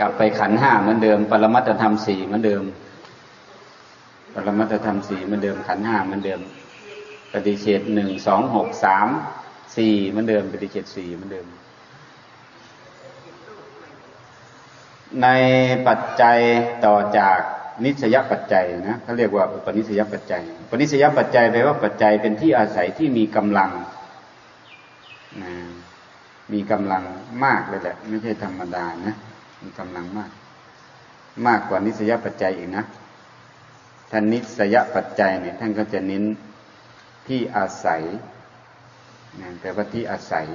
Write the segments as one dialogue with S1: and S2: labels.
S1: กลับไปขันห้าเหมือนเดิม ปรมัตธรรมสี่เหมือนเดิม ปรมัตธรรมสี่เหมือนเดิม ขันห้าเหมือนเดิม ปฏิเสธหนึ่งสองหกสามสี่เหมือนเดิม ปฏิเสธสี่เหมือนเดิม ในปัจจัยต่อจากนิสยปัจจัยนะเขาเรียกว่าอุปนิสยปัจจัยปนิสยปัจจัยแปลว่าปัจจัยเป็นที่อาศัยที่มีกำลังนะ มีกำลังมากเลยแหละ ไม่ใช่ธรรมดานะมีกำลังมาก มากกว่านิสยปัจจัยอีกนะท่านนิสยปัจจัยเนี่ยท่านก็จะเน้นที่อาศัยนะแปลว่าที่อาศัย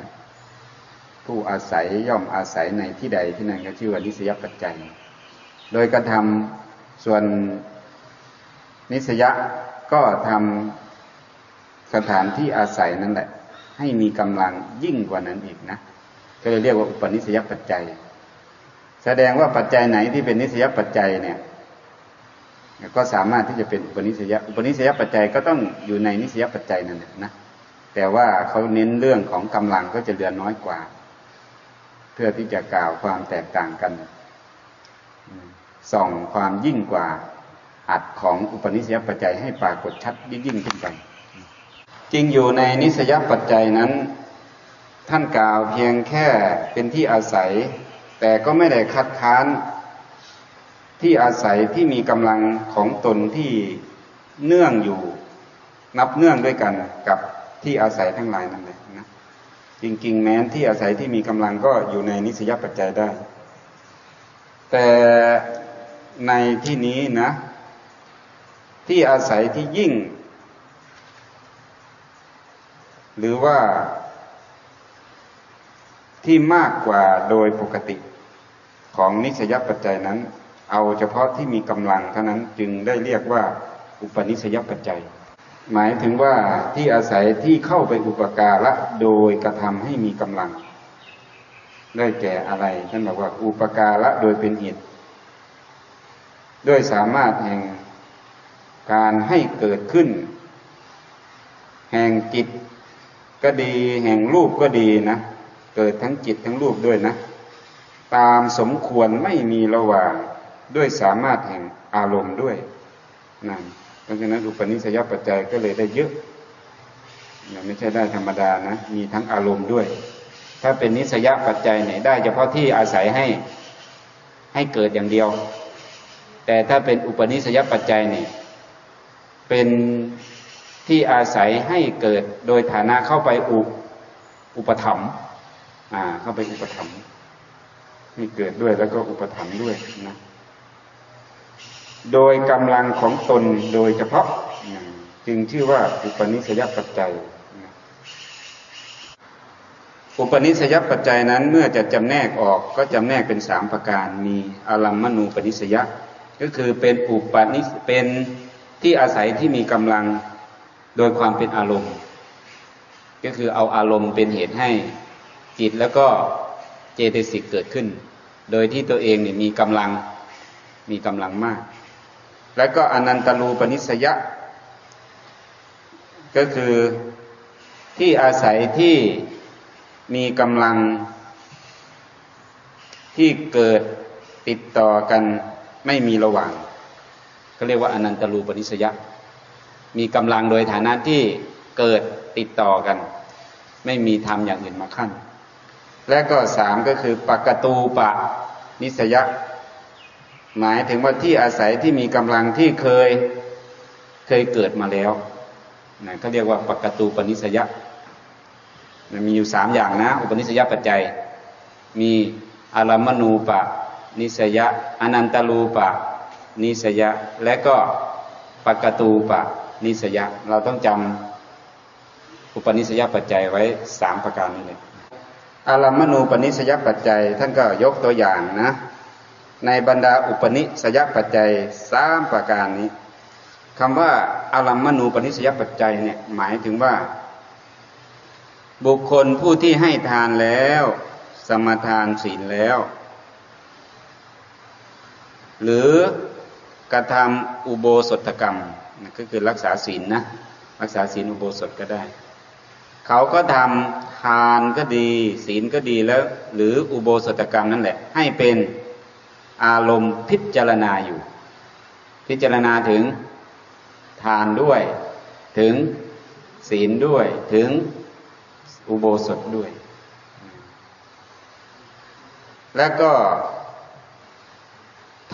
S1: ผู้อาศัยย่อมอาศัยในที่ใดที่นั่นก็ชื่อว่านิสยปัจจัย โดยกระทำส่วนนิสยะก็ทำสถานที่อาศัยนั่นแหละ ให้มีกำลังยิ่งกว่านั้นอีกนะก็เลยเรียกว่าอุปนิสัยปัจจัย แสดงว่าปัจจัยไหนที่เป็นนิสัยปัจจัยเนี่ยก็สามารถที่จะเป็นอุปนิสัยอุปนิสัยปัจจัยก็ต้องอยู่ในนิสัยปัจจัยนั่นแหละนะแต่ว่าเขาเน้นเรื่องของกำลังก็จะเหลือน้อยกว่า เพื่อที่จะกล่าวความแตกต่างกันส่องความยิ่งกว่าอัดของอุปนิสัยปัจจัยให้ปรากฏชัดยิ่งขึ้นไป จริงอยู่ในนิสยปัจจัยนั้น ท่านกล่าวเพียงแค่เป็นที่อาศัย แต่ก็ไม่ได้คัดค้าน ที่อาศัยที่มีกำลังของตนที่เนื่องอยู่ นับเนื่องด้วยกันกับที่อาศัยทั้งหลายนั่นแหละนะจริง ๆ แม้นที่อาศัยที่มีกำลังก็อยู่ในนิสยปัจจัยได้ แต่ในที่นี้นะ ที่อาศัยที่ยิ่ง หรือว่าที่มากกว่าโดยปกติของนิสยปัจจัยนั้น เอาเฉพาะที่มีกำลังเท่านั้นจึงได้เรียกว่าอุปนิสยปัจจัย หมายถึงว่าที่อาศัยที่เข้าไปอุปการะโดยกระทำให้มีกำลัง ได้แก่อะไรท่านบอกว่าอุปการะโดยเป็นเหตุด้วยสามารถแห่งการให้เกิดขึ้น แห่งจิต ก็ดีแห่งรูปก็ดีนะ เกิดทั้งจิตทั้งรูปด้วยนะ ตามสมควรไม่มีระหว่างด้วยสามารถแห่งอารมณ์ด้วยนั่นเพราะฉะนั้นอุปนิสัยปัจจัยก็เลยได้เยอะไม่ใช่ได้ธรรมดานะ มีทั้งอารมณ์ด้วย ถ้าเป็นนิสยปัจจัยเนี่ยได้เฉพาะที่อาศัยให้ให้เกิดอย่างเดียว แต่ถ้าเป็นอุปนิสยปัจจัยเนี่ยเป็น ที่อาศัยให้เกิดโดยฐานะเข้าไปอุอุปถัมภ์อ่าเข้าไปอุปถัมภ์ให้เกิดด้วยแล้วก็อุปถัมภ์ด้วยนะโดยกำลังของตนโดยเฉพาะจึงชื่อว่าอุปนิสยปัจจัย อุปนิสยปัจจัยนั้นเมื่อจะจำแนกออกก็จำแนกเป็นสามประการมีอารัมมณูปนิสยะ ก็คือเป็นอุปนิสเป็นที่อาศัยที่มีกำลัง โดยความเป็นอารมณ์ ก็คือเอาอารมณ์เป็นเหตุให้จิตแล้วก็เจตสิกเกิดขึ้น โดยที่ตัวเองเนี่ยมีกำลังมีกำลังมาก แล้วก็อนันตรูปนิสยะ ก็คือที่อาศัยที่มีกำลังที่เกิดติดต่อกันไม่มีระหว่าง ก็เรียกว่าอนันตรูปนิสยะ มีกำลังโดยฐานะที่เกิดติดต่อกัน ไม่มีทำอย่างอื่นมาขั้น และก็สามก็คือปกตูปะนิสยะหมายถึงว่าที่อาศัยที่มีกำลังที่เคยเคยเกิดมาแล้วนะเขาเรียกว่าปกตูปนิสยะมันมีอยู่สามอย่างนะ อุปนิสยปัจจัย มีอารมณูปะ นิสยะอนันตรูปะ นิสยะ และก็ปกตูปะ นิสยะ เราต้องจำอุปนิสยปัจจัยไว้สามประการนี้เลยอารมณูปนิสยปัจจัย ท่านก็ยกตัวอย่างนะ ในบรรดาอุปนิสยปัจจัยสามประการนี้คำว่าอารมณูปนิสยปัจจัยเนี่ยหมายถึงว่า บุคคลผู้ที่ให้ทานแล้ว สมทานศีลแล้ว หรือกระทำอุโบสถกรรม ก็คือรักษาศีลนะรักษาศีลอุโบสถก็ได้ เขาก็ทำทานก็ดี ศีลก็ดีแล้ว หรืออุโบสถกรรมนั่นแหละ ให้เป็นอารมณ์พิจารณาอยู่ พิจารณาถึงทานด้วย ถึงศีลด้วย ถึงอุโบสถด้วย แล้วก็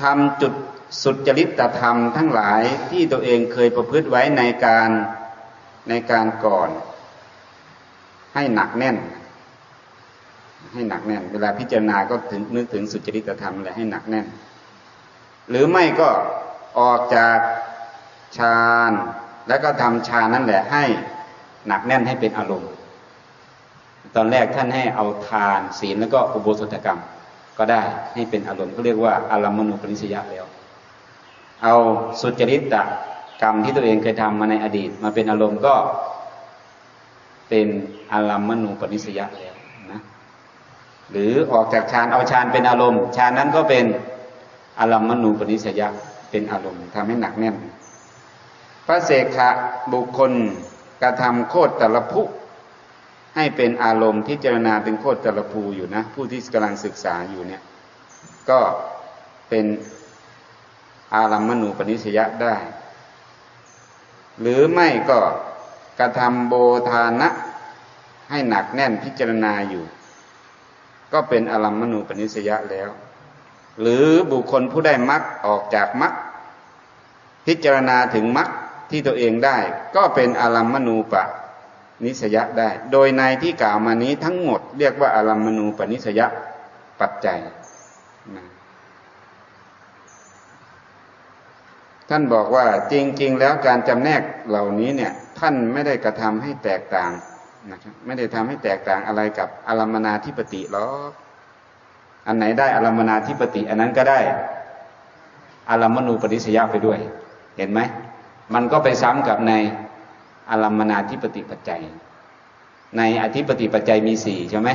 S1: ทำจุด สุจริตธรรมทั้งหลายที่ตัวเองเคยประพฤติไว้ในการในการก่อน ให้หนักแน่น ให้หนักแน่น เวลาพิจารณาก็ถึงนึกถึงสุจริตธรรมเลยให้หนักแน่น หรือไม่ก็ออกจากฌานแล้วก็ทำฌานนั่นแหละให้หนักแน่นให้เป็นอารมณ์ ตอนแรกท่านให้เอาทานศีลแล้วก็อุโบสถกรรม ก็ได้ให้เป็นอารมณ์ก็เรียกว่าอารมณูปนิสยะแล้ว เอาสุจริตกรรมที่ตัวเองเคยทำมาในอดีต มาเป็นอารมณ์ก็เป็นอารมณูปนิสยะแล้วนะหรือออกจากฌานเอาฌานเป็นอารมณ์ฌานนั้นก็เป็นอารมณูปนิสยะเป็นอารมณ์ทำให้หนักแน่น พระเสขะบุคคลกระทำโคตรตรพุให้เป็นอารมณ์พิจารณาเป็นโคตรตรภูอยู่นะ ผู้ที่กำลังศึกษาอยู่เนี่ย ก็เป็น อารัมมณูปนิสยะได้ หรือไม่ก็กระทำโบทานะให้หนักแน่นพิจารณาอยู่ ก็เป็นอารัมมณูปนิสยะแล้ว หรือบุคคลผู้ได้มรรคออกจากมรรคพิจารณาถึงมรรคที่ตัวเองได้ ก็เป็นอารัมมณูปนิสยะได้ โดยในที่กล่าวมานี้ทั้งหมดเรียกว่าอารัมมณูปนิสยะปัจจัยนะ ท่านบอกว่าจริง ๆ แล้วการจำแนกเหล่านี้เนี่ย ท่านไม่ได้กระทำให้แตกต่างนะครับไม่ได้ทำให้แตกต่างอะไรกับอารมนาธิปติหรอกอันไหนได้อารมนาธิปติ อันนั้นก็ได้อารมณูปนิสยะไปด้วย เห็นไหมมันก็ไปซ้ำกับในอารมนาธิปติปัจจัย ในอธิปติปัจจัยมีสี่ใช่ไหม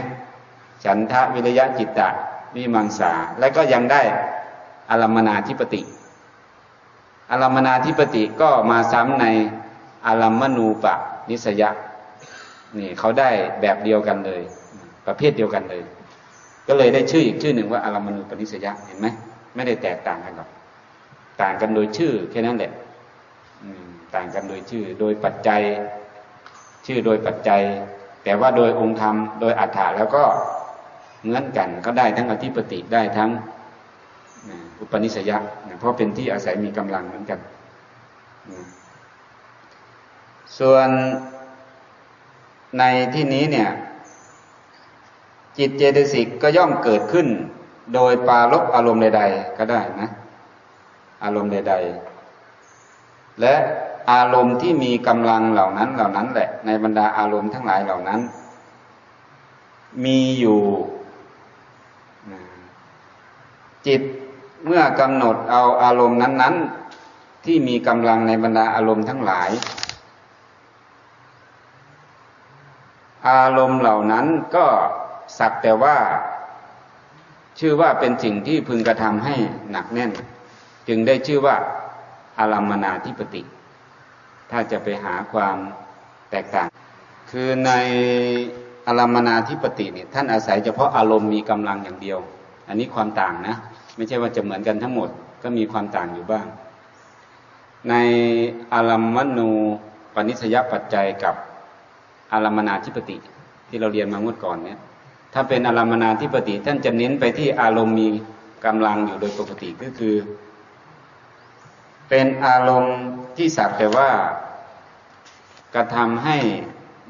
S1: ฉันทะวิริยะจิตตะวิมังสา และก็ยังได้อารมนาธิปติ อารมนาธิปติก็มาซ้ำในอารมณูปนิสยะนี่เขาได้แบบเดียวกันเลย ประเภทเดียวกันเลย ก็เลยได้ชื่ออีกชื่อหนึ่งว่าอารมณูปนิสยะเห็นไหมไม่ได้แตกต่างกันหรอกต่างกันโดยชื่อแค่นั้นแหละต่างกันโดยชื่อ โดยปัจจัย ชื่อโดยปัจจัย แต่ว่าโดยองค์ธรรม โดยอัฏฐะแล้วก็เหมือนกัน ก็ได้ทั้งอธิปติได้ทั้ง อุปนิสยะเพราะเป็นที่อาศัยมีกำลังเหมือนกัน ส่วนในที่นี้เนี่ย จิตเจตสิกก็ย่อมเกิดขึ้น โดยปาลบอารมณ์ใด ๆ ก็ได้นะ อารมณ์ใด ๆ และอารมณ์ที่มีกำลังเหล่านั้นเหล่านั้นแหละ ในบรรดาอารมณ์ทั้งหลายเหล่านั้น มีอยู่จิต เมื่อกำหนดเอาอารมณ์นั้น ๆ ที่มีกำลังในบรรดาอารมณ์ทั้งหลาย อารมณ์เหล่านั้นก็สักแต่ว่า ชื่อว่าเป็นสิ่งที่พึงกระทำให้หนักแน่น จึงได้ชื่อว่าอารมนาธิปติ ถ้าจะไปหาความแตกต่าง คือในอารมนาธิปติเนี่ยท่านอาศัยเฉพาะอารมณ์มีกำลังอย่างเดียว อันนี้ความต่างนะ ไม่ใช่ว่าจะเหมือนกันทั้งหมดก็มีความต่างอยู่บ้าง ในอารมมณูปนิสยปัจจัยกับอารมนาธิปติที่เราเรียนมางวดก่อนเนี่ย ถ้าเป็นอารมนาธิปติท่านจะเน้นไปที่อารมณ์มีกำลังอยู่โดยปกติก็คือ เป็นอารมณ์ที่สักแต่ว่ากระทำให้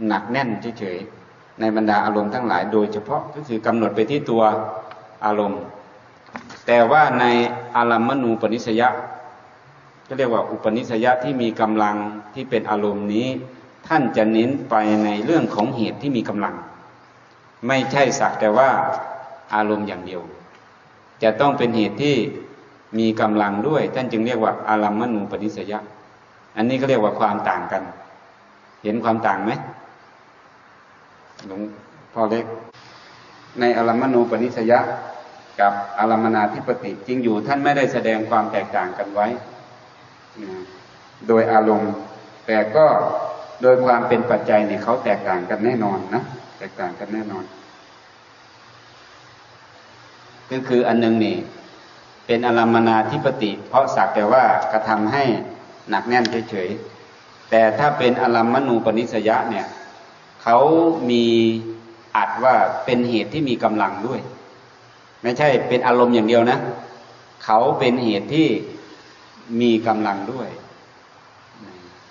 S1: หนักแน่นเฉยๆในบรรดาอารมณ์ทั้งหลาย โดยเฉพาะก็คือกำหนดไปที่ตัวอารมณ์ แต่ว่าในอารมณูปนิสยะก็เรียกว่าอุปนิสยะที่มีกำลังที่เป็นอารมณ์นี้ ท่านจะเน้นไปในเรื่องของเหตุที่มีกำลัง ไม่ใช่สักแต่ว่าอารมณ์อย่างเดียว จะต้องเป็นเหตุที่มีกำลังด้วย ท่านจึงเรียกว่าอารมณูปนิสยะ อันนี้ก็เรียกว่าความต่างกัน เห็นความต่างไหมหลวงพ่อเล็ก ในอารมณูปนิสยะ กับอารมนาธิปติจริงอยู่ท่านไม่ได้แสดงความแตกต่างกันไว้ โดยอารมณ์ แต่ก็โดยความเป็นปัจจัยเนี่ยเขาแตกต่างกันแน่นอนนะแตกต่างกันแน่นอน ก็คืออันหนึงนี่เป็นอารมนาธิปติ เพราะสักแต่ว่ากระทำให้หนักแน่นเฉยๆแต่ถ้าเป็นอารมมณูปนิสยะเนี่ยเขามีอัดว่าเป็นเหตุที่มีกำลังด้วย ไม่ใช่เป็นอารมณ์อย่างเดียวนะ เขาเป็นเหตุที่มีกำลังด้วย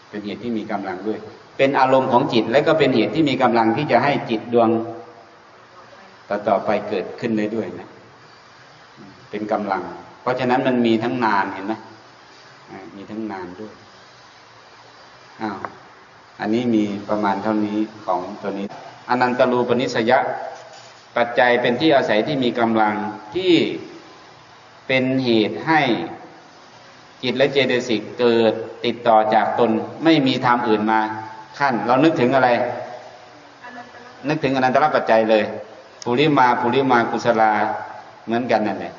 S1: เป็นเหตุที่มีกำลังด้วย เป็นอารมณ์ของจิตและก็เป็นเหตุที่มีกำลังที่จะให้จิตดวงต่อต่อไปเกิดขึ้นได้ด้วยนะ เป็นกำลัง เพราะฉะนั้นมันมีทั้งนานเห็นไหมมีทั้งนานด้วยอ้าวอันนี้มีประมาณเท่านี้ของตัวนี้ อนันตรูปนิสยะ ปัจจัยเป็นที่อาศัยที่มีกำลังที่เป็นเหตุให้จิตและเจตสิกเกิดติดต่อจากตนไม่มีธรรมอื่นมาขั้น เรานึกถึงอะไร นึกถึงอนันตรปัจจัยเลยปุริมาปุริมากุศลาเหมือนกันนั่นแหละ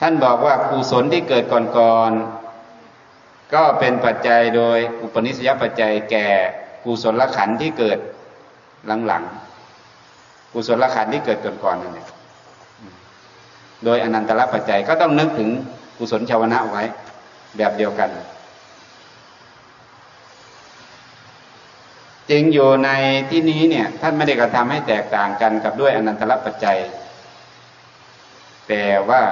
S1: ท่านบอกว่ากุศลที่เกิดก่อนๆก็เป็นปัจจัยโดยอุปนิสัยปัจจัยแก่กุศลขันธ์ที่เกิดหลังๆ กุศลขันธ์ที่เกิดก่อนๆนั่นแหละโดยอนันตรปัจจัยก็ต้องนึกถึงกุศลชาวนะไว้ แบบเดียวกัน จึงอยู่ในที่นี้เนี่ย ท่านไม่ได้กระทำให้แตกต่างกันกับด้วยอนันตรปัจจัย แต่ว่า